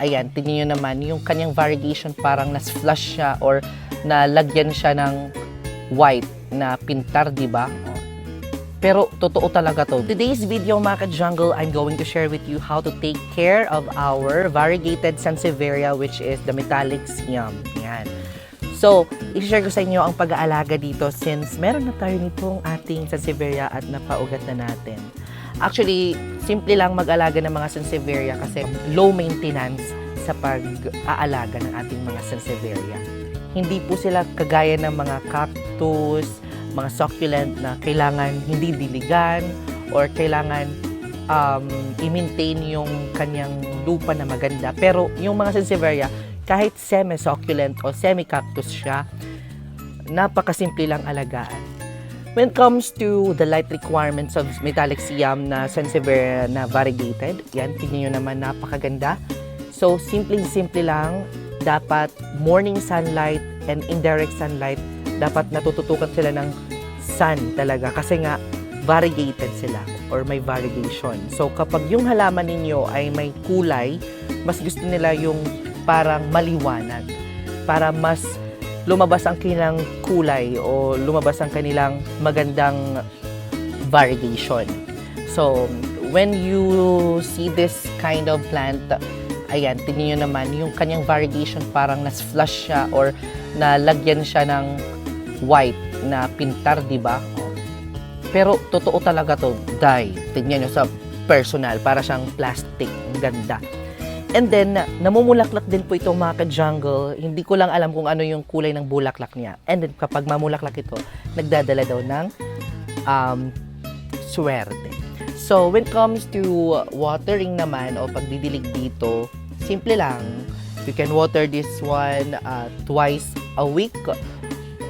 Ayan, tingnan nyo naman, yung kanyang variegation parang nas-flush siya or nalagyan siya ng white na pintar, di ba? Pero totoo talaga to. Today's video mga ka-jungle, I'm going to share with you how to take care of our variegated Sansevieria which is the metallic siam. Yan. So, i-share ko sa inyo ang pag-aalaga dito since meron na tayo nitong ating Sansevieria at napaugat na natin. Actually, simple lang mag-alaga ng mga Sansevieria kasi low maintenance sa pag-aalaga ng ating mga Sansevieria. Hindi po sila kagaya ng mga cactus, mga succulent na kailangan hindi diligan or kailangan um, i-maintain yung kanyang lupa na maganda. Pero yung mga Sansevieria, kahit semi-succulent o semi-cactus siya, napakasimple lang alagaan. When it comes to the light requirements of metallic siam na Sansevieria na variegated, yan, tingnan nyo naman, napakaganda. So, simpleng-simple lang, dapat morning sunlight and indirect sunlight, dapat natututukan sila ng sun talaga kasi nga variegated sila or may variegation. So, kapag yung halaman ninyo ay may kulay, mas gusto nila yung parang maliwanag para mas lumabas ang kanilang kulay o lumabas ang kanilang magandang variegation. So, when you see this kind of plant, ayan, tingnan nyo naman, yung kanyang variegation parang nas-flush siya or nalagyan siya ng white na pintar, di ba? Pero totoo talaga to, dye. Tingnan nyo sa personal, para siyang plastic. Ang ganda. And then, namumulaklak din po ito mga ka-jungle. Hindi ko lang alam kung ano yung kulay ng bulaklak niya. And then, kapag mamulaklak ito, nagdadala daw ng um, swerte. So, when it comes to watering naman o pagdidilig dito, simple lang. You can water this one uh, twice a week.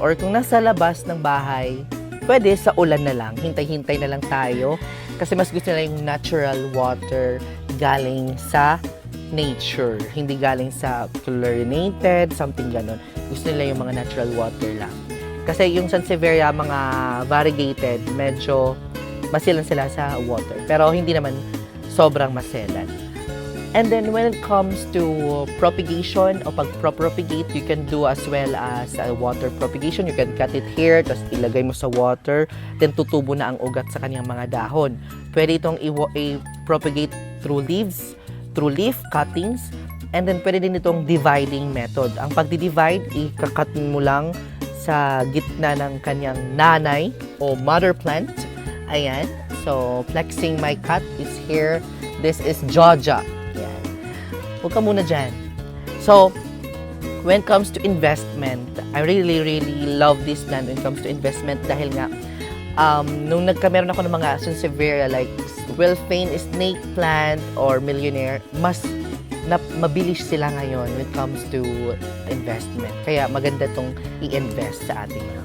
Or kung nasa labas ng bahay, pwede sa ulan na lang. Hintay-hintay na lang tayo. Kasi mas gusto nila yung natural water galing sa nature. Hindi galing sa chlorinated, something ganun. Gusto nila yung mga natural water lang. Kasi yung Sansevieria, mga variegated, medyo masilan sila sa water. Pero hindi naman sobrang maselan. And then when it comes to propagation o pag-propagate, you can do as well as uh, water propagation. You can cut it here, tapos ilagay mo sa water, then tutubo na ang ugat sa kanyang mga dahon. Pwede itong i-propagate through leaves, through leaf cuttings, and then pwede din itong dividing method. Ang pagdi-divide, ikakat mo lang sa gitna ng kanyang nanay o mother plant. Ayan. So, flexing my cut is here. This is Georgia. Ayan. Huwag ka muna dyan. So, when it comes to investment, I really, really love this plant when it comes to investment dahil nga, um, nung nagkameron ako ng mga Sansevieria like well-famed snake plant or millionaire, mas na, mabilis sila ngayon when it comes to investment. Kaya maganda itong i-invest sa ating mga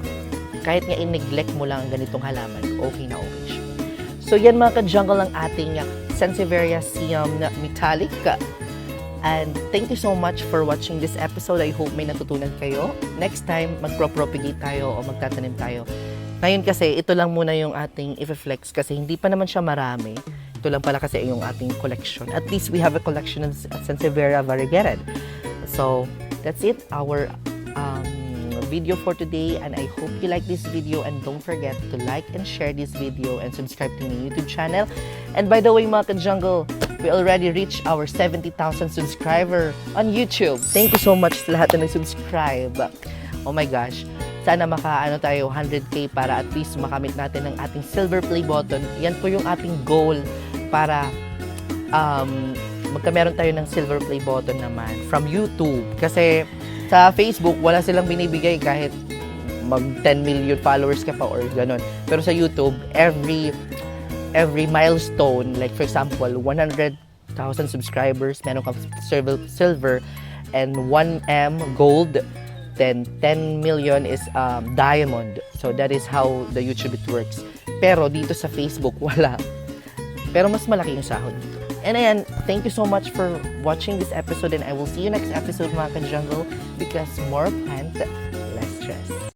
kahit nga i-neglect mo lang ang ganitong halaman, okay na okay siya. So yan mga ka-jungle ang ating Sansevieria siam na metallic. And thank you so much for watching this episode. I hope may natutunan kayo. Next time, magpro-propagate tayo o magtatanim tayo. Ngayon kasi, ito lang muna yung ating i-flex kasi hindi pa naman siya marami. Ito lang pala kasi yung ating collection. At least we have a collection of Sansevieria variegated. So, that's it. Our um, video for today and I hope you like this video and don't forget to like and share this video and subscribe to my YouTube channel. And by the way mga ka-jungle, we already reached our 70,000 subscriber on YouTube. Thank you so much sa lahat na nag-subscribe. Oh my gosh. Sana maka-ano tayo 100k para at least makamit natin ang ating silver play button. Yan po yung ating goal para um, magkameron tayo ng silver play button naman from YouTube. Kasi sa Facebook, wala silang binibigay kahit mag 10 million followers ka pa or ganun. Pero sa YouTube, every every milestone, like for example, 100,000 subscribers, meron kang silver, silver and 1M gold, then 10 million is um, diamond. So that is how the YouTube it works. Pero dito sa Facebook, wala. Pero mas malaki yung sahod dito. And ayan, thank you so much for watching this episode and I will see you next episode mga ka-jungle because more plant